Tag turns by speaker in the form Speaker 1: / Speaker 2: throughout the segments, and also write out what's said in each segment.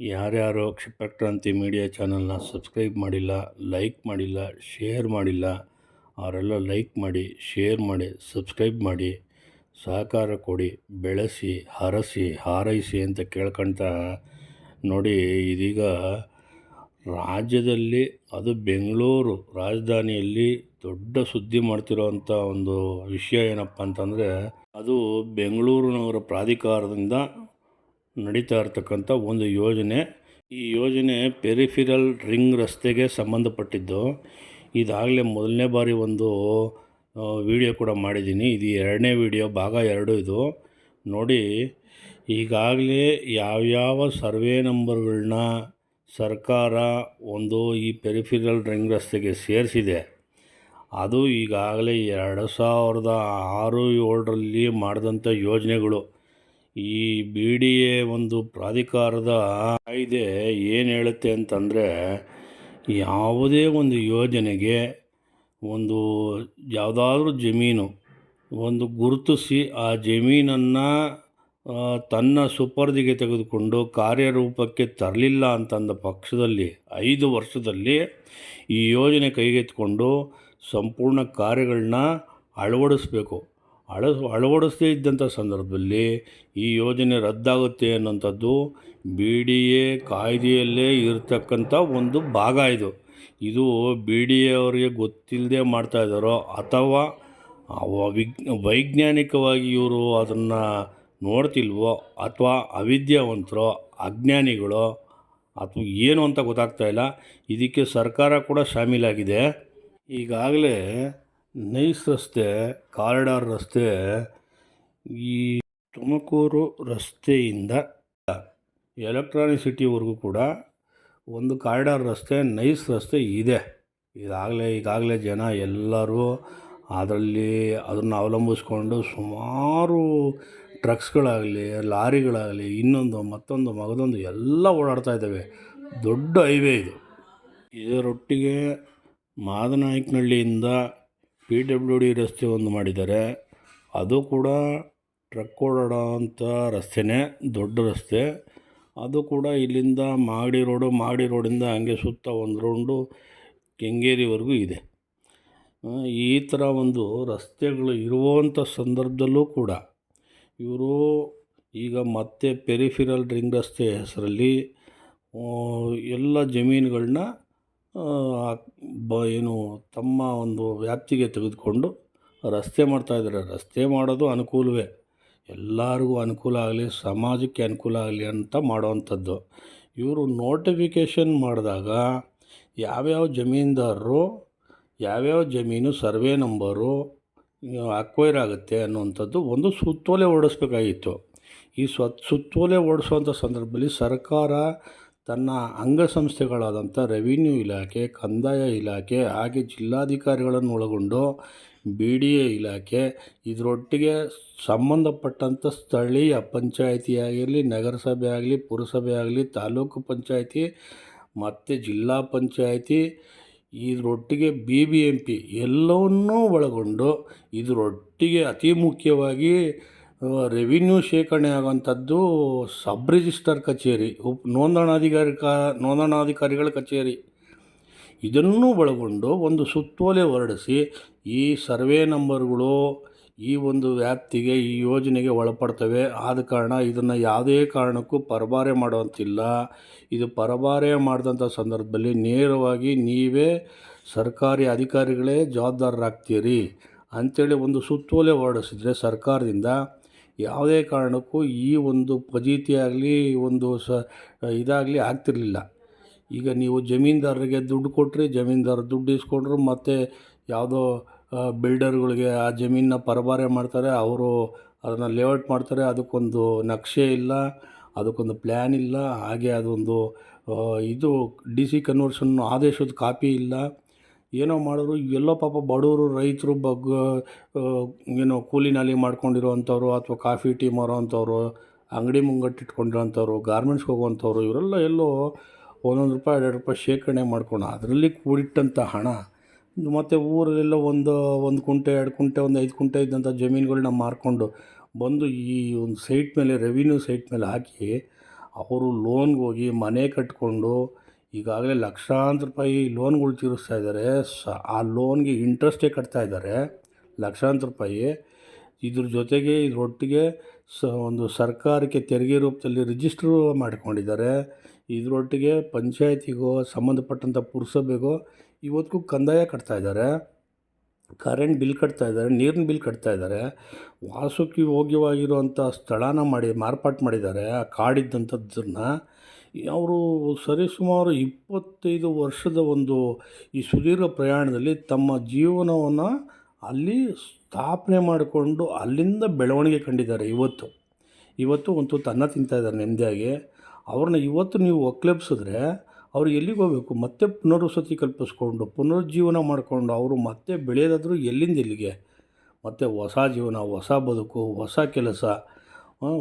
Speaker 1: ಯಾರ್ಯಾರು ಕ್ಷಿಪ್ರಕ್ರಾಂತಿ ಮೀಡಿಯಾ ಚಾನಲ್ನ ಸಬ್ಸ್ಕ್ರೈಬ್ ಮಾಡಿಲ್ಲ, ಲೈಕ್ ಮಾಡಿಲ್ಲ, ಶೇರ್ ಮಾಡಿಲ್ಲ, ಅವರೆಲ್ಲ ಲೈಕ್ ಮಾಡಿ, ಶೇರ್ ಮಾಡಿ, ಸಬ್ಸ್ಕ್ರೈಬ್ ಮಾಡಿ, ಸಹಕಾರ ಕೊಡಿ, ಬೆಳೆಸಿ, ಹರಸಿ, ಹಾರೈಸಿ ಅಂತ ಕೇಳ್ಕೊಳ್ತಾ ನೋಡಿ ಇದೀಗ ರಾಜ್ಯದಲ್ಲಿ ಅದು ಬೆಂಗಳೂರು ರಾಜಧಾನಿಯಲ್ಲಿ ದೊಡ್ಡ ಸುದ್ದಿ ಮಾಡ್ತಿರೋವಂಥ ಒಂದು ವಿಷಯ ಏನಪ್ಪ ಅಂತಂದರೆ ಅದು ಬೆಂಗಳೂರಿನವರ ಪ್ರಾಧಿಕಾರದಿಂದ ನಡೀತಾ ಇರತಕ್ಕಂಥ ಒಂದು ಯೋಜನೆ. ಈ ಯೋಜನೆ ಪೆರಿಫಿರಲ್ ರಿಂಗ್ ರಸ್ತೆಗೆ ಸಂಬಂಧಪಟ್ಟಿದ್ದು. ಇದಾಗಲೇ ಮೊದಲನೇ ಬಾರಿ ಒಂದು ವಿಡಿಯೋ ಕೂಡ ಮಾಡಿದ್ದೀನಿ. ಇದು ಎರಡನೇ ವಿಡಿಯೋ, ಭಾಗ ಎರಡು ಇದು. ನೋಡಿ, ಈಗಾಗಲೇ ಯಾವ್ಯಾವ ಸರ್ವೆ ನಂಬರ್ಗಳನ್ನ ಸರ್ಕಾರ ಒಂದು ಈ ಪೆರಿಫಿರಲ್ ರಿಂಗ್ ರಸ್ತೆಗೆ ಸೇರಿಸಿದೆ. ಅದು ಈಗಾಗಲೇ ಎರಡು ಸಾವಿರದ ಆರು ಏಳರಲ್ಲಿ ಮಾಡಿದಂಥ ಯೋಜನೆಗಳು. ಈ ಬಿ ಡಿ ಎ ಒಂದು ಪ್ರಾಧಿಕಾರದ ಕಾಯ್ದೆ ಏನು ಹೇಳುತ್ತೆ ಅಂತಂದರೆ, ಯಾವುದೇ ಒಂದು ಯೋಜನೆಗೆ ಒಂದು ಯಾವುದಾದ್ರೂ ಜಮೀನು ಒಂದು ಗುರುತಿಸಿ ಆ ಜಮೀನನ್ನು ತನ್ನ ಸುಪರ್ದಿಗೆ ತೆಗೆದುಕೊಂಡು ಕಾರ್ಯರೂಪಕ್ಕೆ ತರಲಿಲ್ಲ ಅಂತಂದ ಪಕ್ಷದಲ್ಲಿ ಐದು ವರ್ಷದಲ್ಲಿ ಈ ಯೋಜನೆ ಕೈಗೆತ್ತಿಕೊಂಡು ಸಂಪೂರ್ಣ ಕಾರ್ಯಗಳನ್ನ ಅಳವಡಿಸ್ಬೇಕು. ಅಳ, ಅಳವಡಿಸದೇ ಇದ್ದಂಥ ಸಂದರ್ಭದಲ್ಲಿ ಈ ಯೋಜನೆ ರದ್ದಾಗುತ್ತೆ ಅನ್ನೋಂಥದ್ದು ಬಿ ಡಿ ಎ ಕಾಯ್ದೆಯಲ್ಲೇ ಇರತಕ್ಕಂಥ ಒಂದು ಭಾಗ ಇದು. ಇದು ಬಿ ಡಿ ಎ ಅವರಿಗೆ ಗೊತ್ತಿಲ್ಲದೆ ಮಾಡ್ತಾಯಿದ್ದಾರೋ ಅಥವಾ ವಿಜ್ ವಿಗ್, ವೈಜ್ಞಾನಿಕವಾಗಿ ಇವರು ಅದನ್ನು ನೋಡ್ತಿಲ್ವೋ ಅಥವಾ ಅವಿದ್ಯಾವಂತರೋ, ಅಜ್ಞಾನಿಗಳೋ ಅಥವಾ ಏನು ಅಂತ ಗೊತ್ತಾಗ್ತಾ ಇಲ್ಲ. ಇದಕ್ಕೆ ಸರ್ಕಾರ ಕೂಡ ಶಾಮೀಲಾಗಿದೆ. ಈಗಾಗಲೇ ನೈಸ್ ರಸ್ತೆ, ಕಾರಿಡಾರ್ ರಸ್ತೆ, ಈ ತುಮಕೂರು ರಸ್ತೆಯಿಂದ ಎಲೆಕ್ಟ್ರಾನಿಕ್ ಸಿಟಿವರೆಗೂ ಕೂಡ ಒಂದು ಕಾರಿಡಾರ್ ರಸ್ತೆ, ನೈಸ್ ರಸ್ತೆ ಇದೆ. ಇದಾಗಲೇ ಈಗಾಗಲೇ ಜನ ಎಲ್ಲರೂ ಅದರಲ್ಲಿ ಅದನ್ನು ಅವಲಂಬಿಸ್ಕೊಂಡು ಸುಮಾರು ಟ್ರಕ್ಸ್ಗಳಾಗಲಿ, ಲಾರಿಗಳಾಗಲಿ, ಇನ್ನೊಂದು, ಮತ್ತೊಂದು, ಮಗದೊಂದು ಎಲ್ಲ ಓಡಾಡ್ತಾ ಇದ್ದಾವೆ. ದೊಡ್ಡ ಹೈವೇ ಇದು. ಇದರೊಟ್ಟಿಗೆ ಮಾದನಾಯಕನಹಳ್ಳಿಯಿಂದ ಪಿ ಡಬ್ಲ್ಯೂ ಡಿ ರಸ್ತೆ ಒಂದು ಮಾಡಿದ್ದಾರೆ. ಅದು ಕೂಡ ಟ್ರಕ್ ಓಡಾಡೋ ಅಂಥ ರಸ್ತೆನೇ, ದೊಡ್ಡ ರಸ್ತೆ. ಅದು ಕೂಡ ಇಲ್ಲಿಂದ ಮಾಗಡಿ ರೋಡು, ಮಾಗಡಿ ರೋಡಿಂದ ಹಂಗೆ ಸುತ್ತ ಒಂದು ರೌಂಡು ಕೆಂಗೇರಿವರೆಗೂ ಇದೆ. ಈ ಥರ ಒಂದು ರಸ್ತೆಗಳು ಇರುವಂಥ ಸಂದರ್ಭದಲ್ಲೂ ಕೂಡ ಇವರು ಈಗ ಮತ್ತೆ ಪೆರಿಫಿರಲ್ ರಿಂಗ್ ರಸ್ತೆ ಹೆಸರಲ್ಲಿ ಎಲ್ಲ ಜಮೀನುಗಳನ್ನ ಬ, ಏನು, ತಮ್ಮ ಒಂದು ವ್ಯಾಪ್ತಿಗೆ ತೆಗೆದುಕೊಂಡು ರಸ್ತೆ ಮಾಡ್ತಾಯಿದ್ದಾರೆ ರಸ್ತೆ ಮಾಡೋದು ಅನುಕೂಲವೇ. ಎಲ್ಲರಿಗೂ ಅನುಕೂಲ ಆಗಲಿ, ಸಮಾಜಕ್ಕೆ ಅನುಕೂಲ ಆಗಲಿ ಅಂತ ಮಾಡೋವಂಥದ್ದು. ಇವರು ನೋಟಿಫಿಕೇಷನ್ ಮಾಡಿದಾಗ ಯಾವ್ಯಾವ ಜಮೀನ್ದಾರರು, ಯಾವ್ಯಾವ ಜಮೀನು ಸರ್ವೆ ನಂಬರು ಅಕ್ವೈರ್ ಆಗುತ್ತೆ ಅನ್ನುವಂಥದ್ದು ಒಂದು ಸುತ್ತೋಲೆ ಹೊರಡಿಸ್ಬೇಕಾಗಿತ್ತು ಈ ಸ್ವತ್ ಸುತ್ತೋಲೆ ಹೊರಡಿಸುವಂಥ ಸಂದರ್ಭದಲ್ಲಿ ಸರ್ಕಾರ ತನ್ನ ಅಂಗಸಂಸ್ಥೆಗಳಾದಂಥ ರೆವಿನ್ಯೂ ಇಲಾಖೆ, ಕಂದಾಯ ಇಲಾಖೆ ಹಾಗೆ ಜಿಲ್ಲಾಧಿಕಾರಿಗಳನ್ನು ಒಳಗೊಂಡು ಬಿ ಡಿ ಎ ಇಲಾಖೆ ಇದರೊಟ್ಟಿಗೆ ಸಂಬಂಧಪಟ್ಟಂಥ ಸ್ಥಳೀಯ ಪಂಚಾಯಿತಿ ಆಗಿರಲಿ ನಗರಸಭೆ ಆಗಲಿ, ಪುರಸಭೆ ಆಗಲಿ, ತಾಲೂಕು ಪಂಚಾಯಿತಿ ಮತ್ತು ಜಿಲ್ಲಾ ಪಂಚಾಯಿತಿ ಇದರೊಟ್ಟಿಗೆ ಬಿ ಬಿ ಎಂ ಪಿ ಎಲ್ಲವನ್ನೂ ಒಳಗೊಂಡು ಇದರೊಟ್ಟಿಗೆ ಅತಿ ಮುಖ್ಯವಾಗಿ ರೆವಿನ್ಯೂ ಶೇಖರಣೆ ಆಗುವಂಥದ್ದು ಸಬ್ ರಿಜಿಸ್ಟರ್ ಕಚೇರಿ, ಉಪ್ ನೋಂದಣಾಧಿಕಾರಿ ಕ ನೋಂದಣಾಧಿಕಾರಿಗಳ ಕಚೇರಿ. ಇದನ್ನೂ ಒಳಗೊಂಡು ಒಂದು ಸುತ್ತೋಲೆ ಹೊರಡಿಸಿ ಈ ಸರ್ವೆ ನಂಬರ್ಗಳು ಈ ಒಂದು ವ್ಯಾಪ್ತಿಗೆ, ಈ ಯೋಜನೆಗೆ ಒಳಪಡ್ತವೆ. ಆದ ಕಾರಣ ಇದನ್ನು ಯಾವುದೇ ಕಾರಣಕ್ಕೂ ಪರಭಾರೆ ಮಾಡುವಂತಿಲ್ಲ. ಇದು ಪರಭಾರೆ ಮಾಡಿದಂಥ ಸಂದರ್ಭದಲ್ಲಿ ನೇರವಾಗಿ ನೀವೇ ಸರ್ಕಾರಿ ಅಧಿಕಾರಿಗಳೇ ಜವಾಬ್ದಾರರಾಗ್ತೀರಿ. ಅಂಥೇಳಿ ಒಂದು ಸುತ್ತೋಲೆ ಹೊರಡಿಸಿದ್ರೆ ಸರ್ಕಾರದಿಂದ ಯಾವುದೇ ಕಾರಣಕ್ಕೂ ಈ ಒಂದು ಆಗಲಿ ಒಂದು ಸ, ಇದಾಗಲಿ ಆಗ್ತಿರಲಿಲ್ಲ. ಈಗ ನೀವು ಜಮೀನ್ದಾರರಿಗೆ ದುಡ್ಡು ಕೊಟ್ಟರೆ ಜಮೀನ್ದಾರ ದುಡ್ಡು ಇಸ್ಕೊಂಡ್ರು, ಮತ್ತು ಯಾವುದೋ ಬಿಲ್ಡರ್ಗಳಿಗೆ ಆ ಜಮೀನನ್ನ ಪರಭಾರೆ ಮಾಡ್ತಾರೆ, ಅವರು ಅದನ್ನು ಲೇಔಟ್ ಮಾಡ್ತಾರೆ, ಅದಕ್ಕೊಂದು ನಕ್ಷೆ ಇಲ್ಲ, ಅದಕ್ಕೊಂದು ಪ್ಲ್ಯಾನ್ ಇಲ್ಲ, ಹಾಗೆ ಅದೊಂದು ಇದು ಡಿ ಸಿ ಕನ್ವರ್ಷನ್ ಆದೇಶದ ಕಾಪಿ ಇಲ್ಲ. ಏನೋ ಮಾಡಿದ್ರು, ಎಲ್ಲೋ ಪಾಪ ಬಡವರು, ರೈತರು ಬಗ್ ಏನೋ ಕೂಲಿ ನಾಲಿ ಮಾಡ್ಕೊಂಡಿರೋವಂಥವ್ರು ಅಥವಾ ಕಾಫಿ, ಟೀ ಮಾರೋವಂಥವ್ರು, ಅಂಗಡಿ ಮುಂಗಟ್ಟು ಇಟ್ಕೊಂಡಿರೋವಂಥವ್ರು ಗಾರ್ಮೆಂಟ್ಸ್ಗೆ ಹೋಗುವಂಥವ್ರು, ಇವರೆಲ್ಲ ಎಲ್ಲೋ ಒಂದೊಂದು ರೂಪಾಯಿ, ಎರಡು ರೂಪಾಯಿ ಶೇಖರಣೆ ಮಾಡ್ಕೊಂಡು ಅದರಲ್ಲಿ ಕೂಡಿಟ್ಟಂಥ ಹಣ. ಮತ್ತು ಊರಲ್ಲೆಲ್ಲ ಒಂದು ಒಂದು ಕುಂಟೆ, ಎರಡು ಕುಂಟೆ, ಒಂದು ಐದು ಕುಂಟೆ ಇದ್ದಂಥ ಜಮೀನುಗಳನ್ನ ಮಾರ್ಕೊಂಡು ಬಂದು ಈ ಒಂದು ಸೈಟ್ ಮೇಲೆ ರೆವಿನ್ಯೂ ಸೈಟ್ ಮೇಲೆ ಹಾಕಿ ಅವರು ಲೋನ್ಗೆ ಹೋಗಿ ಮನೆ ಕಟ್ಕೊಂಡು ಈಗಾಗಲೇ ಲಕ್ಷಾಂತರ ರೂಪಾಯಿ ಲೋನ್ಗಳು ತೀರಿಸ್ತಾ ಇದ್ದಾರೆ. ಸ, ಆ ಲೋನ್ಗೆ ಇಂಟ್ರೆಸ್ಟೇ ಕಟ್ತಾ ಇದ್ದಾರೆ. ಲಕ್ಷಾಂತರ ರೂಪಾಯಿ. ಇದ್ರ ಜೊತೆಗೆ ಇದರೊಟ್ಟಿಗೆ ಸ, ಒಂದು ಸರ್ಕಾರಕ್ಕೆ ತೆರಿಗೆ ರೂಪದಲ್ಲಿ ರಿಜಿಸ್ಟ್ರು ಮಾಡಿಕೊಂಡಿದ್ದಾರೆ. ಇದರೊಟ್ಟಿಗೆ ಪಂಚಾಯತಿಗೋ, ಸಂಬಂಧಪಟ್ಟಂಥ ಪುರಸಭೆಗೋ ಇವತ್ತಿಗೂ ಕಂದಾಯ ಕಟ್ತಾ ಇದ್ದಾರೆ. ಕರೆಂಟ್ ಬಿಲ್ ಕಟ್ತಾ ಇದ್ದಾರೆ, ನೀರಿನ ಬಿಲ್ ಕಟ್ತಾ ಇದ್ದಾರೆ. ವಾಸಕ್ಕೆ ಯೋಗ್ಯವಾಗಿರುವಂಥ ಸ್ಥಳನ ಮಾಡಿ ಮಾರ್ಪಾಟು ಮಾಡಿದ್ದಾರೆ. ಆ ಕಾಡಿದ್ದಂಥದ್ದನ್ನ. ಅವರು ಸರಿಸುಮಾರು ಇಪ್ಪತ್ತೈದು ವರ್ಷದ ಒಂದು ಈ ಸುದೀರ್ಘ ಪ್ರಯಾಣದಲ್ಲಿ ತಮ್ಮ ಜೀವನವನ್ನು ಅಲ್ಲಿ ಸ್ಥಾಪನೆ ಮಾಡಿಕೊಂಡು ಅಲ್ಲಿಂದ ಬೆಳವಣಿಗೆ ಕಂಡಿದ್ದಾರೆ. ಇವತ್ತು ಇವತ್ತು ಒಂದು ತನ್ನ ಅನ್ನ ತಿಂತಾ ಇದ್ದಾರೆ ನೆಮ್ಮದಿಯಾಗಿ. ಅವ್ರನ್ನ ಇವತ್ತು ನೀವು ಒಕ್ಲೆಬ್ಸಿದ್ರೆ ಅವ್ರು ಎಲ್ಲಿಗೆ ಹೋಗಬೇಕು? ಮತ್ತೆ ಪುನರ್ವಸತಿ ಕಲ್ಪಿಸ್ಕೊಂಡು, ಪುನರುಜ್ಜೀವನ ಮಾಡಿಕೊಂಡು ಅವರು ಮತ್ತೆ ಬೆಳೆಯೋದಾದರೂ ಎಲ್ಲಿಂದ ಎಲ್ಲಿಗೆ ಮತ್ತು ಹೊಸ ಜೀವನ, ಹೊಸ ಬದುಕು, ಹೊಸ ಕೆಲಸ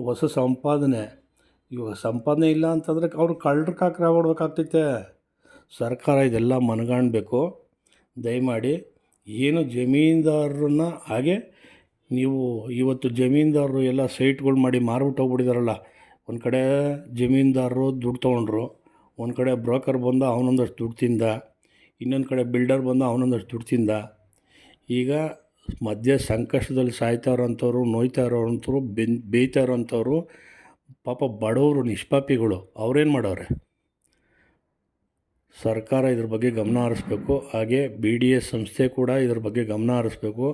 Speaker 1: ಹೊಸ ಸಂಪಾದನೆ ಇವಾಗ ಸಂಪಾದನೆ ಇಲ್ಲ ಅಂತಂದರೆ ಅವರು ಕಳ್ಳರು ಕಾಕರ ಆಗ್ಬಿಡ್ಬೇಕಾಗ್ತೈತೆ. ಸರ್ಕಾರ ಇದೆಲ್ಲ ಮನಗಾಣಬೇಕು. ದಯಮಾಡಿ ಏನು ಜಮೀನ್ದಾರರನ್ನ ಹಾಗೆ ನೀವು ಇವತ್ತು ಜಮೀನ್ದಾರರು ಎಲ್ಲ ಸೈಟ್ಗಳು ಮಾಡಿ ಮಾರ್ಬಿಟ್ಟು ಹೋಗ್ಬಿಟ್ಟಿದಾರಲ್ಲ, ಒಂದು ಕಡೆ ಜಮೀನ್ದಾರರು ದುಡ್ಡು ತೊಗೊಂಡ್ರು, ಒಂದು ಕಡೆ ಬ್ರೋಕರ್ ಬಂದ ಅವನೊಂದಷ್ಟು ದುಡ್ಡು ತಿಂದ, ಇನ್ನೊಂದು ಕಡೆ ಬಿಲ್ಡರ್ ಬಂದ ಅವನೊಂದಷ್ಟು ದುಡ್ಡು ತಿಂದ. ಈಗ ಮಧ್ಯೆ ಸಂಕಷ್ಟದಲ್ಲಿ ಸಾಯ್ತಾ ಇರೋಂಥವ್ರು, ನೋಯ್ತಾ ಬೆನ್, ಬೇಯ್ತಾ ಇರೋಂಥವ್ರು ಪಾಪ ಬಡವರು, ನಿಷ್ಪಾಪಿಗಳು, ಅವ್ರೇನು ಮಾಡವ್ರೆ ಸರ್ಕಾರ ಇದ್ರ ಬಗ್ಗೆ ಗಮನ ಹರಿಸ್ಬೇಕು, ಹಾಗೆ ಬಿ ಡಿ ಎಸ್ ಸಂಸ್ಥೆ ಕೂಡ ಇದ್ರ ಬಗ್ಗೆ ಗಮನ ಹರಿಸ್ಬೇಕು,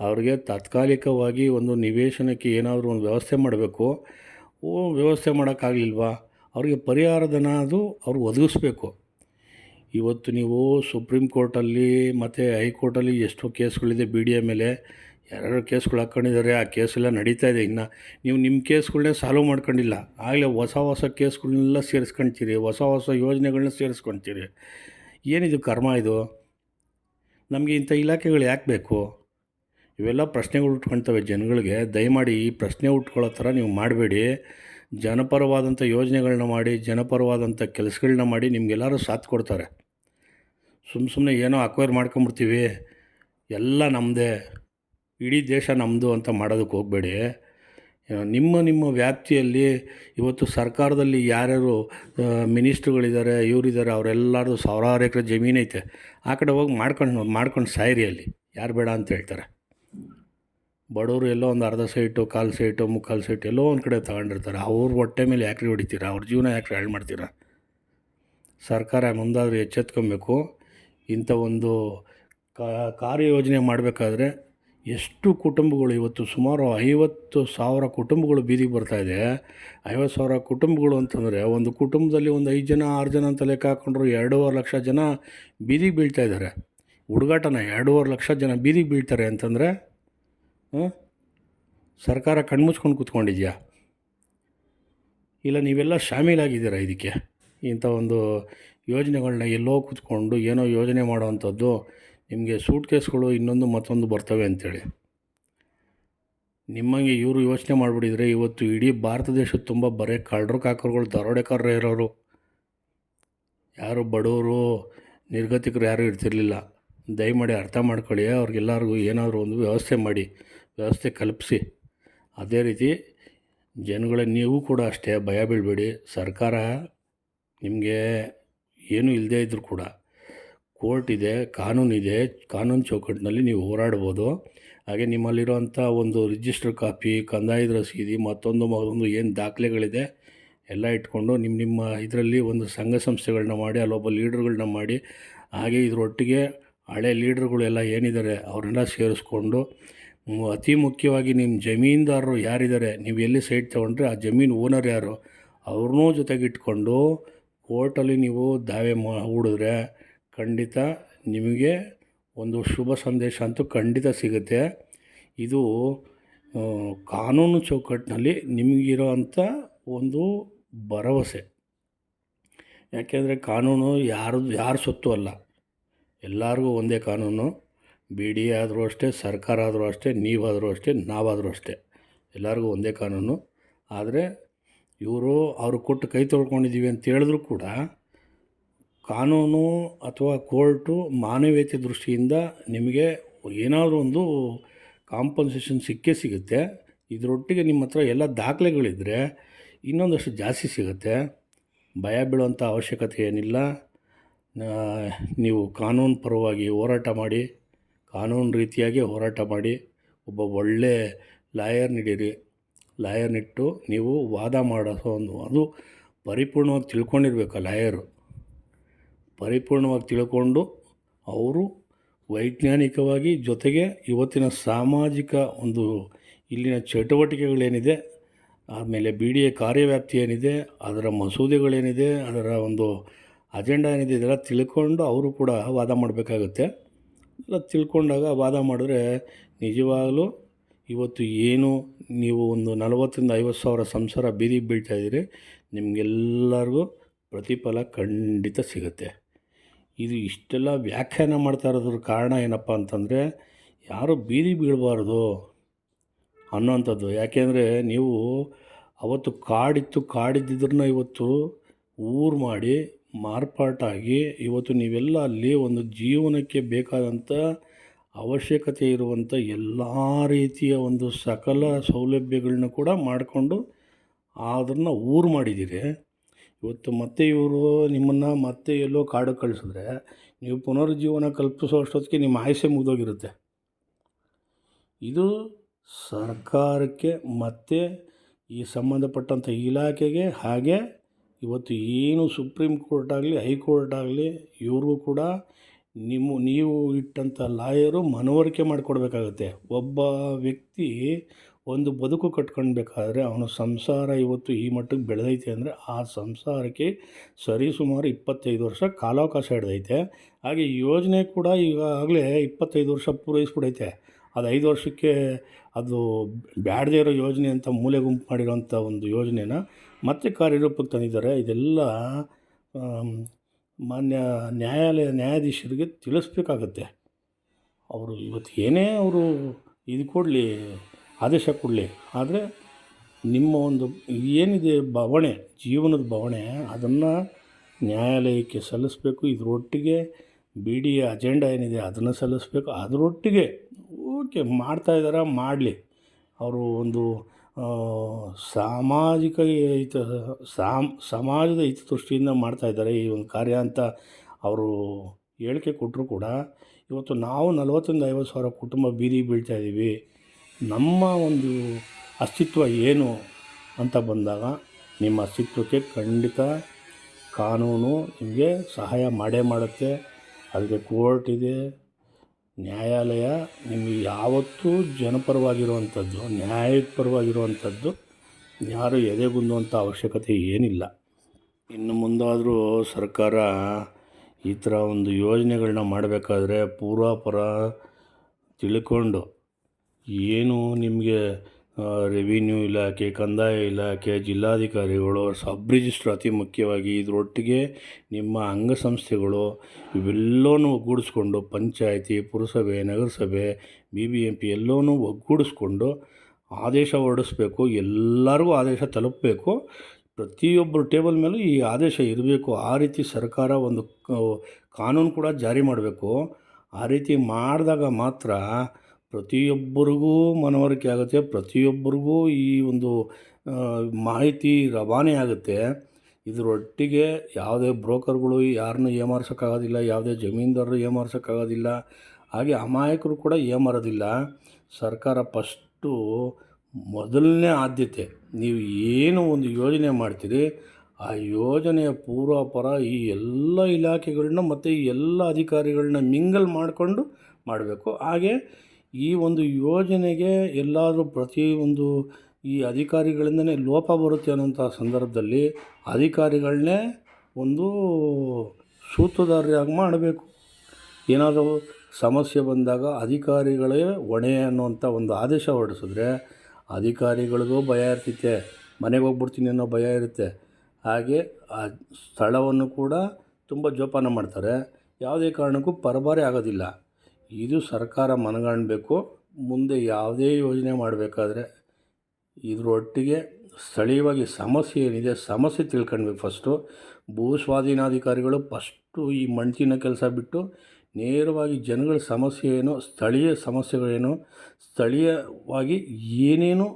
Speaker 1: ಅವ್ರಿಗೆ ತಾತ್ಕಾಲಿಕವಾಗಿ ಒಂದು ನಿವೇಶನಕ್ಕೆ ಏನಾದರೂ ಒಂದು ವ್ಯವಸ್ಥೆ ಮಾಡಬೇಕು. ವ್ಯವಸ್ಥೆ ಮಾಡೋಕ್ಕಾಗಲಿಲ್ವಾ? ಅವ್ರಿಗೆ ಪರಿಹಾರಧನ ಅದು ಅವ್ರು ಒದಗಿಸ್ಬೇಕು. ಇವತ್ತು ನೀವು ಸುಪ್ರೀಂ ಕೋರ್ಟಲ್ಲಿ ಮತ್ತು ಹೈಕೋರ್ಟಲ್ಲಿ ಎಷ್ಟೋ ಕೇಸ್ಗಳಿದೆ ಬಿ ಡಿ ಎ ಮೇಲೆ. ಯಾರ್ಯಾರು ಕೇಸ್ಗಳು ಹಾಕ್ಕೊಂಡಿದ್ದಾರೆ ಆ ಕೇಸೆಲ್ಲ ನಡೀತಾ ಇದೆ ಇನ್ನು. ನೀವು ನಿಮ್ಮ ಕೇಸ್ಗಳನ್ನೇ ಸಾಲ್ವ್ ಮಾಡ್ಕೊಂಡಿಲ್ಲ. ಆಗಲೇ ಹೊಸ ಹೊಸ ಕೇಸ್ಗಳನ್ನೆಲ್ಲ ಸೇರಿಸ್ಕೊಳ್ತೀರಿ ಹೊಸ ಹೊಸ ಯೋಜನೆಗಳನ್ನ ಸೇರಿಸ್ಕೊಳ್ತೀರಿ ಏನಿದು ಕರ್ಮ ಇದು? ನಮಗೆ ಇಂಥ ಇಲಾಖೆಗಳು ಯಾಕೆ ಬೇಕು? ಇವೆಲ್ಲ ಪ್ರಶ್ನೆಗಳು ಉಟ್ಕೊಳ್ತವೆ ಜನಗಳಿಗೆ. ದಯಮಾಡಿ ಈ ಪ್ರಶ್ನೆ ಉಟ್ಕೊಳ್ಳೋ ಥರ ನೀವು ಮಾಡಬೇಡಿ. ಜನಪರವಾದಂಥ ಯೋಜನೆಗಳನ್ನ ಮಾಡಿ, ಜನಪರವಾದಂಥ ಕೆಲಸಗಳನ್ನ ಮಾಡಿ ನಿಮಗೆಲ್ಲರೂ ಸಾಥ್ ಕೊಡ್ತಾರೆ. ಸುಮ್ಮ ಸುಮ್ಮನೆ ಏನೋ ಅಕ್ವೈರ್ ಮಾಡ್ಕೊಂಬಿಡ್ತೀವಿ. ಎಲ್ಲ ನಮ್ಮದೇ ಇಡೀ ದೇಶ ನಮ್ಮದು ಅಂತ ಮಾಡೋದಕ್ಕೆ ಹೋಗಬೇಡಿ. ನಿಮ್ಮ ನಿಮ್ಮ ವ್ಯಾಪ್ತಿಯಲ್ಲಿ ಇವತ್ತು ಸರ್ಕಾರದಲ್ಲಿ ಯಾರ್ಯಾರು ಮಿನಿಸ್ಟ್ರುಗಳಿದ್ದಾರೆ, ಇವರಿದ್ದಾರೆ, ಅವರೆಲ್ಲರದು ಸಾವಿರಾರು ಎಕರೆ ಜಮೀನೈತೆ ಆ ಕಡೆ ಹೋಗಿ ಮಾಡ್ಕೊಂಡು ಮಾಡ್ಕೊಂಡು ಸಾಯಿರಿ ಅಲ್ಲಿ. ಯಾರು ಬೇಡ ಅಂತ ಹೇಳ್ತಾರೆ. ಬಡವರು ಎಲ್ಲೋ ಒಂದು ಅರ್ಧ ಸೈಟು, ಕಾಲು ಸೈಟು, ಮುಕ್ಕಾಲು ಸೈಟು ಎಲ್ಲೋ ಒಂದು ಕಡೆ ತಗೊಂಡಿರ್ತಾರೆ. ಅವ್ರ ಹೊಟ್ಟೆ ಮೇಲೆ ಯಾಕ್ರಿ ಹೊಡಿತೀರಾ? ಅವ್ರ ಜೀವನ ಯಾಕ್ರಿ ಹಾಳು ಮಾಡ್ತೀರಾ? ಸರ್ಕಾರ ಮುಂದಾದರೂ ಎಚ್ಚೆತ್ಕೊಬೇಕು. ಇಂಥ ಒಂದು ಕಾರ್ಯಯೋಜನೆ ಮಾಡಬೇಕಾದ್ರೆ ಎಷ್ಟು ಕುಟುಂಬಗಳು, ಇವತ್ತು ಸುಮಾರು ಐವತ್ತು ಸಾವಿರ ಕುಟುಂಬಗಳು ಬೀದಿಗೆ ಬರ್ತಾಯಿದೆ ಐವತ್ತು ಸಾವಿರ ಕುಟುಂಬಗಳು ಅಂತಂದರೆ ಒಂದು ಕುಟುಂಬದಲ್ಲಿ ಒಂದು ಐದು ಜನ, ಆರು ಜನ ಅಂತ ಲೆಕ್ಕ ಹಾಕೊಂಡ್ರು ಎರಡೂವರೆ ಲಕ್ಷ ಜನ ಬೀದಿಗೆ ಬೀಳ್ತಾ ಇದ್ದಾರೆ. ಹುಡುಗಾಟನ ಎರಡೂವರೆ ಲಕ್ಷ ಜನ ಬೀದಿಗೆ ಬೀಳ್ತಾರೆ ಅಂತಂದರೆ ಸರ್ಕಾರ ಕಣ್ಮುಚ್ಕೊಂಡು ಕೂತ್ಕೊಂಡಿದ್ಯಾ? ಇಲ್ಲ, ನೀವೆಲ್ಲ ಶಾಮೀಲಾಗಿದ್ದೀರಾ ಇದಕ್ಕೆ? ಇಂಥ ಒಂದು ಯೋಜನೆಗಳನ್ನ ಎಲ್ಲೋ ಕೂತ್ಕೊಂಡು ಏನೋ ಯೋಜನೆ ಮಾಡೋವಂಥದ್ದು ನಿಮಗೆ ಸೂಟ್ ಕೇಸ್ಗಳು ಇನ್ನೊಂದು ಮತ್ತೊಂದು ಬರ್ತವೆ ಅಂಥೇಳಿ ನಿಮ್ಮಂಗೆ ಇವರು ಯೋಚನೆ ಮಾಡಿಬಿಟ್ಟಿದ್ರೆ ಇವತ್ತು ಇಡೀ ಭಾರತ ದೇಶ ತುಂಬ ಬರೇ ಕಳ್ಳರು ಕಾಕರುಗಳು, ದರೋಡೆಕಾರರೇ ಇರೋರು. ಯಾರು ಬಡವರು, ನಿರ್ಗತಿಕರು ಯಾರೂ ಇರ್ತಿರ್ಲಿಲ್ಲ. ದಯಮಾಡಿ ಅರ್ಥ ಮಾಡ್ಕೊಳ್ಳಿ, ಅವ್ರಿಗೆಲ್ಲರಿಗೂ ಏನಾದರೂ ಒಂದು ವ್ಯವಸ್ಥೆ ಮಾಡಿ, ವ್ಯವಸ್ಥೆ ಕಲ್ಪಿಸಿ. ಅದೇ ರೀತಿ ಜನಗಳ, ನೀವು ಕೂಡ ಅಷ್ಟೇ, ಭಯ ಬೀಳಬೇಡಿ. ಸರ್ಕಾರ ನಿಮಗೆ ಏನೂ ಇಲ್ಲದೇ ಇದ್ದರೂ ಕೂಡ. ಕೋರ್ಟ್ ಇದೆ ಕಾನೂನಿದೆ, ಕಾನೂನು ಚೌಕಟ್ಟಿನಲ್ಲಿ ನೀವು ಹೋರಾಡ್ಬೋದು. ಹಾಗೆ ನಿಮ್ಮಲ್ಲಿರುವಂಥ ಒಂದು ರಿಜಿಸ್ಟರ್ ಕಾಪಿ ಕಂದಾಯದ ರಸೀದಿ, ಮತ್ತೊಂದು ಮತ್ತೊಂದು ಏನು ದಾಖಲೆಗಳಿದೆ, ಎಲ್ಲ ಇಟ್ಕೊಂಡು ನಿಮ್ಮ ನಿಮ್ಮ ಇದರಲ್ಲಿ ಒಂದು ಸಂಘ ಸಂಸ್ಥೆಗಳನ್ನ ಮಾಡಿ ಅಲ್ಲೊಬ್ಬ ಲೀಡರ್ಗಳನ್ನ ಮಾಡಿ, ಹಾಗೆ ಇದರೊಟ್ಟಿಗೆ ಹಳೆ ಲೀಡ್ರ್ಗಳೆಲ್ಲ ಏನಿದ್ದಾರೆ ಅವರೆಲ್ಲ ಸೇರಿಸ್ಕೊಂಡು ಅತಿ ಮುಖ್ಯವಾಗಿ ನಿಮ್ಮ ಜಮೀನ್ದಾರರು ಯಾರಿದ್ದಾರೆ, ನೀವು ಎಲ್ಲಿ ಸೈಟ್ ತೊಗೊಂಡ್ರೆ ಆ ಜಮೀನು ಓನರ್ ಯಾರು, ಅವ್ರನ್ನೂ ಜೊತೆಗಿಟ್ಕೊಂಡು ಕೋರ್ಟಲ್ಲಿ ನೀವು ದಾವೆ ಮಾ, ಹೂಡಿದ್ರೆ ಖಂಡಿತ ನಿಮಗೆ ಒಂದು ಶುಭ ಸಂದೇಶ ಅಂತೂ ಖಂಡಿತ ಸಿಗುತ್ತೆ. ಇದು ಕಾನೂನು ಚೌಕಟ್ಟಿನಲ್ಲಿ ನಿಮಗಿರೋ ಅಂಥ ಒಂದು ಭರವಸೆ. ಯಾಕೆಂದರೆ ಕಾನೂನು ಯಾರದು ಯಾರ ಸೊತ್ತು ಅಲ್ಲ. ಎಲ್ಲರಿಗೂ ಒಂದೇ ಕಾನೂನು. ಬಿ ಡಿ ಆದರೂ ಅಷ್ಟೇ, ಸರ್ಕಾರ ಆದರೂ ಅಷ್ಟೇ, ನೀವಾದರೂ ಅಷ್ಟೇ, ನಾವಾದರೂ ಅಷ್ಟೇ. ಎಲ್ಲರಿಗೂ ಒಂದೇ ಕಾನೂನು. ಆದರೆ ಇವರು ಅವರು ಕೊಟ್ಟು ಕೈ ತೊಳ್ಕೊಂಡಿದ್ದೀವಿ ಅಂತ ಹೇಳಿದ್ರು ಕೂಡ ಕಾನೂನು ಅಥವಾ ಕೋರ್ಟು ಮಾನವೀಯತೆ ದೃಷ್ಟಿಯಿಂದ ನಿಮಗೆ ಏನಾದರೂ ಒಂದು ಕಾಂಪನ್ಸೇಷನ್ ಸಿಕ್ಕೇ ಸಿಗುತ್ತೆ. ಇದರೊಟ್ಟಿಗೆ ನಿಮ್ಮ ಹತ್ರ ಎಲ್ಲ ದಾಖಲೆಗಳಿದ್ದರೆ ಇನ್ನೊಂದಷ್ಟು ಜಾಸ್ತಿ ಸಿಗುತ್ತೆ. ಭಯ ಬೀಳುವಂಥ ಅವಶ್ಯಕತೆ ಏನಿಲ್ಲ. ನೀವು ಕಾನೂನು ಪರವಾಗಿ ಹೋರಾಟ ಮಾಡಿ, ಕಾನೂನು ರೀತಿಯಾಗಿ ಹೋರಾಟ ಮಾಡಿ, ಒಬ್ಬ ಒಳ್ಳೆ ಲಾಯರ್ ನೀಡಿರಿ. ಲಾಯರ್ನಿಟ್ಟು ನೀವು ವಾದ ಮಾಡೋ ಒಂದು, ಅದು ಪರಿಪೂರ್ಣವಾಗಿ ತಿಳ್ಕೊಂಡಿರ್ಬೇಕು ಆ ಲಾಯರು. ಪರಿಪೂರ್ಣವಾಗಿ ತಿಳ್ಕೊಂಡು ಅವರು ವೈಜ್ಞಾನಿಕವಾಗಿ ಜೊತೆಗೆ ಇವತ್ತಿನ ಸಾಮಾಜಿಕ ಒಂದು ಇಲ್ಲಿನ ಚಟುವಟಿಕೆಗಳೇನಿದೆ ಆಮೇಲೆ ಬಿ ಡಿ ಎ ಕಾರ್ಯವ್ಯಾಪ್ತಿ ಏನಿದೆ, ಅದರ ಮಸೂದೆಗಳೇನಿದೆ, ಅದರ ಒಂದು ಅಜೆಂಡಾ ಏನಿದೆ, ಇದೆಲ್ಲ ತಿಳ್ಕೊಂಡು ಅವರು ಕೂಡ ವಾದ ಮಾಡಬೇಕಾಗುತ್ತೆ. ಎಲ್ಲ ತಿಳ್ಕೊಂಡಾಗ ವಾದ ಮಾಡಿದ್ರೆ ನಿಜವಾಗಲೂ ಇವತ್ತು ಏನು ನೀವು ಒಂದು ನಲವತ್ತರಿಂದ ಐವತ್ತು ಸಾವಿರ ಸಂಸಾರ ಬೀದಿಗೆ ಬೀಳ್ತಾ ಇದ್ದೀರಿ, ನಿಮಗೆಲ್ಲರಿಗೂ ಪ್ರತಿಫಲ ಖಂಡಿತ ಸಿಗುತ್ತೆ. ಇದು ಇಷ್ಟೆಲ್ಲ ವ್ಯಾಖ್ಯಾನ ಮಾಡ್ತಾ ಇರೋದ್ರ ಕಾರಣ ಏನಪ್ಪ ಅಂತಂದರೆ, ಯಾರು ಬೀದಿ ಬೀಳಬಾರ್ದು ಅನ್ನೋವಂಥದ್ದು. ಯಾಕೆಂದರೆ ನೀವು ಅವತ್ತು ಕಾಡಿತ್ತು, ಕಾಡಿದ್ದಿದ್ರನ್ನ ಇವತ್ತು ಊರು ಮಾಡಿ ಮಾರ್ಪಾಟಾಗಿ ಇವತ್ತು ನೀವೆಲ್ಲ ಅಲ್ಲಿ ಒಂದು ಜೀವನಕ್ಕೆ ಬೇಕಾದಂಥ ಅವಶ್ಯಕತೆ ಇರುವಂಥ ಎಲ್ಲ ರೀತಿಯ ಒಂದು ಸಕಲ ಸೌಲಭ್ಯಗಳನ್ನ ಕೂಡ ಮಾಡಿಕೊಂಡು ಅದನ್ನು ಊರು ಮಾಡಿದ್ದೀರಿ. ಇವತ್ತು ಮತ್ತೆ ಇವರು ನಿಮ್ಮನ್ನು ಮತ್ತೆ ಎಲ್ಲೋ ಕಾಡು ಕಳಿಸಿದ್ರೆ ನೀವು ಪುನರುಜ್ಜೀವನ ಕಲ್ಪಿಸೋ ಅಷ್ಟೊತ್ತಿಗೆ ನಿಮ್ಮ ಆಯಸೆ ಮುಗಿದೋಗಿರುತ್ತೆ. ಇದು ಸರ್ಕಾರಕ್ಕೆ ಮತ್ತೆ ಈ ಸಂಬಂಧಪಟ್ಟಂಥ ಇಲಾಖೆಗೆ ಹಾಗೆ ಇವತ್ತು ಏನು ಸುಪ್ರೀಂ ಕೋರ್ಟ್ ಆಗಲಿ ಹೈಕೋರ್ಟ್ ಆಗಲಿ ಇವ್ರಿಗೂ ಕೂಡ ನಿಮ್ಮ, ನೀವು ಇಟ್ಟಂಥ ಲಾಯರು ಮನವರಿಕೆ ಮಾಡಿಕೊಡ್ಬೇಕಾಗತ್ತೆ. ಒಬ್ಬ ವ್ಯಕ್ತಿ ಒಂದು ಬದುಕು ಕಟ್ಕೊಳ್ಬೇಕಾದ್ರೆ ಅವನು ಸಂಸಾರ ಇವತ್ತು ಈ ಮಟ್ಟಕ್ಕೆ ಬೆಳೆದೈತೆ ಅಂದರೆ ಆ ಸಂಸಾರಕ್ಕೆ ಸರಿಸುಮಾರು ಇಪ್ಪತ್ತೈದು ವರ್ಷ ಕಾಲಾವಕಾಶ ಹಿಡ್ದೈತೆ. ಹಾಗೆ ಯೋಜನೆ ಕೂಡ ಈಗಾಗಲೇ ಇಪ್ಪತ್ತೈದು ವರ್ಷ ಪೂರೈಸ್ಬಿಡೈತೆ. ಅದು ಐದು ವರ್ಷಕ್ಕೆ ಅದು ಬ್ಯಾಡದೇ ಇರೋ ಯೋಜನೆ ಅಂತ ಮೂಲೆ ಗುಂಪು ಮಾಡಿರೋಂಥ ಒಂದು ಯೋಜನೆನ ಮತ್ತೆ ಕಾರ್ಯರೂಪಕ್ಕೆ ತಂದಿದ್ದಾರೆ. ಇದೆಲ್ಲ ಮಾನ್ಯ ನ್ಯಾಯಾಲಯ ನ್ಯಾಯಾಧೀಶರಿಗೆ ತಿಳಿಸ್ಬೇಕಾಗತ್ತೆ. ಅವರು ಇವತ್ತು ಏನೇ ಅವರು ಇದು ಕೊಡಲಿ ಆದೇಶ ಕೊಡಲಿ. ಆದರೆ ನಿಮ್ಮ ಒಂದು ಏನಿದೆ ಬವಣೆ ಜೀವನದ ಬವಣೆ ಅದನ್ನು ನ್ಯಾಯಾಲಯಕ್ಕೆ ಸಲ್ಲಿಸಬೇಕು, ಇದರೊಟ್ಟಿಗೆ ಬಿ ಡಿ ಅಜೆಂಡಾ ಏನಿದೆ ಅದನ್ನು ಸಲ್ಲಿಸಬೇಕು, ಅದರೊಟ್ಟಿಗೆ ಓಕೆ ಮಾಡ್ತಾ ಇದ್ದಾರೆ? ಮಾಡಲಿ. ಅವರು ಒಂದು ಸಾಮಾಜಿಕ ಹಿತ, ಸಾಮ್, ಸಮಾಜದ ಹಿತದೃಷ್ಟಿಯಿಂದ ಮಾಡ್ತಾಯಿದ್ದಾರೆ ಈ ಒಂದು ಕಾರ್ಯ ಅಂತ ಅವರು ಹೇಳಿಕೆ ಕೊಟ್ಟರು ಕೂಡ, ಇವತ್ತು ನಾವು ನಲವತ್ತರಿಂದ ಐವತ್ತು ಸಾವಿರ ಕುಟುಂಬ ಬೀದಿಗೆ ಬೀಳ್ತಾ ಇದ್ದೀವಿ ನಮ್ಮ ಒಂದು ಅಸ್ತಿತ್ವ ಏನು ಅಂತ ಬಂದಾಗ ನಿಮ್ಮ ಅಸ್ತಿತ್ವಕ್ಕೆ ಖಂಡಿತ ಕಾನೂನು ನಿಮಗೆ ಸಹಾಯ ಮಾಡೇ ಮಾಡುತ್ತೆ. ಅದಕ್ಕೆ ಕೋರ್ಟ್ ಇದೆ, ನ್ಯಾಯಾಲಯ ನಿಮಗೆ ಯಾವತ್ತೂ ಜನಪರವಾಗಿರುವಂಥದ್ದು ನ್ಯಾಯದ ಪರವಾಗಿರುವಂಥದ್ದು ಯಾರು ಎದೆಗುಂದುವಂಥ ಅವಶ್ಯಕತೆ ಏನಿಲ್ಲ. ಇನ್ನು ಮುಂದಾದರೂ ಸರ್ಕಾರ ಈ ಥರ ಒಂದು ಯೋಜನೆಗಳನ್ನ ಮಾಡಬೇಕಾದ್ರೆ ಪೂರ್ವಾಪರ ತಿಳ್ಕೊಂಡು ಏನು ನಿಮಗೆ ರೆವಿನ್ಯೂ ಇಲಾಖೆ, ಕಂದಾಯ ಇಲಾಖೆ, ಜಿಲ್ಲಾಧಿಕಾರಿಗಳು ಸಬ್ ರಿಜಿಸ್ಟ್ರ್ ಅತಿ ಮುಖ್ಯವಾಗಿ ಇದರೊಟ್ಟಿಗೆ ನಿಮ್ಮ ಅಂಗಸಂಸ್ಥೆಗಳು ಇವೆಲ್ಲವೂ ಒಗ್ಗೂಡಿಸ್ಕೊಂಡು ಪಂಚಾಯಿತಿ, ಪುರಸಭೆ, ನಗರಸಭೆ ಬಿ ಬಿ ಎಂ ಪಿ ಎಲ್ಲವೂ ಒಗ್ಗೂಡಿಸ್ಕೊಂಡು ಆದೇಶ ಹೊರಡಿಸ್ಬೇಕು, ಎಲ್ಲರಿಗೂ ಆದೇಶ ತಲುಪಬೇಕು. ಪ್ರತಿಯೊಬ್ಬರು ಟೇಬಲ್ ಮೇಲೂ ಈ ಆದೇಶ ಇರಬೇಕು. ಆ ರೀತಿ ಸರ್ಕಾರ ಒಂದು ಕಾನೂನು ಕೂಡ ಜಾರಿ ಮಾಡಬೇಕು. ಆ ರೀತಿ ಮಾಡಿದಾಗ ಮಾತ್ರ ಪ್ರತಿಯೊಬ್ಬರಿಗೂ ಮನವರಿಕೆ ಆಗುತ್ತೆ. ಪ್ರತಿಯೊಬ್ಬರಿಗೂ ಈ ಒಂದು ಮಾಹಿತಿ ರವಾನೆ ಆಗುತ್ತೆ. ಇದರೊಟ್ಟಿಗೆ ಯಾವುದೇ ಬ್ರೋಕರ್ಗಳು ಯಾರನ್ನೂ ಏಮಾರ್ಸೋಕ್ಕಾಗೋದಿಲ್ಲ, ಯಾವುದೇ ಜಮೀನ್ದಾರರು ಏಮಾರ್ಸೋಕ್ಕಾಗೋದಿಲ್ಲ, ಹಾಗೆ ಅಮಾಯಕರು ಕೂಡ ಏಮಾರೋದಿಲ್ಲ. ಸರ್ಕಾರ ಫಸ್ಟು ಮೊದಲನೇ ಆದ್ಯತೆ. ನೀವು ಏನು ಒಂದು ಯೋಜನೆ ಮಾಡ್ತೀರಿ, ಆ ಯೋಜನೆಯ ಪೂರ್ವಾಪರ ಈ ಎಲ್ಲ ಇಲಾಖೆಗಳನ್ನ ಮತ್ತು ಈ ಎಲ್ಲ ಅಧಿಕಾರಿಗಳನ್ನ ಮಿಂಗಲ್ ಮಾಡಿಕೊಂಡು ಮಾಡಬೇಕು. ಹಾಗೆ ಈ ಒಂದು ಯೋಜನೆಗೆ ಎಲ್ಲಾದರೂ ಪ್ರತಿಯೊಂದು ಈ ಅಧಿಕಾರಿಗಳಿಂದನೇ ಲೋಪ ಬರುತ್ತೆ ಅನ್ನೋಂಥ ಸಂದರ್ಭದಲ್ಲಿ ಅಧಿಕಾರಿಗಳನ್ನೇ ಒಂದು ಸೂತ್ರಧಾರಿಯಾಗಿ ಮಾಡಬೇಕು. ಏನಾದರೂ ಸಮಸ್ಯೆ ಬಂದಾಗ ಅಧಿಕಾರಿಗಳೇ ಹೊಣೆ ಅನ್ನುವಂಥ ಒಂದು ಆದೇಶ ಹೊರಡಿಸಿದ್ರೆ ಅಧಿಕಾರಿಗಳಿಗೂ ಭಯ ಇರ್ತೈತೆ, ಮನೆಗೆ ಹೋಗ್ಬಿಡ್ತೀನಿ ಅನ್ನೋ ಭಯ ಇರುತ್ತೆ. ಹಾಗೆ ಆ ಸ್ಥಳವನ್ನು ಕೂಡ ತುಂಬ ಜೋಪಾನ ಮಾಡ್ತಾರೆ. ಯಾವುದೇ ಕಾರಣಕ್ಕೂ ಪರಭಾರೆ ಆಗೋದಿಲ್ಲ. ಇದು ಸರ್ಕಾರ ಮನಗಾಣಬೇಕು, ಮುಂದೆ ಯಾವುದೇ ಯೋಜನೆ ಮಾಡಬೇಕಾದ್ರೆ ಇದರೊಟ್ಟಿಗೆ ಸ್ಥಳೀಯವಾಗಿ ಸಮಸ್ಯೆ ಏನಿದೆ, ಸಮಸ್ಯೆ ತಿಳ್ಕೊಳ್ಬೇಕು ಫಸ್ಟು ಭೂ ಸ್ವಾಧೀನಾಧಿಕಾರಿಗಳು ಫಸ್ಟು ಈ ಮಣ್ತಿನ ಕೆಲಸ ಬಿಟ್ಟು ನೇರವಾಗಿ ಜನಗಳ ಸಮಸ್ಯೆ ಏನು, ಸ್ಥಳೀಯ ಸಮಸ್ಯೆಗಳೇನು, ಸ್ಥಳೀಯವಾಗಿ ಏನೇನು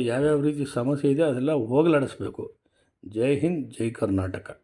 Speaker 1: ಯಾವ್ಯಾವ ರೀತಿ ಸಮಸ್ಯೆ ಇದೆ ಅದೆಲ್ಲ ಹೋಗಲಾಡಿಸ್ಬೇಕು. ಜೈ ಹಿಂದ್, ಜೈ ಕರ್ನಾಟಕ.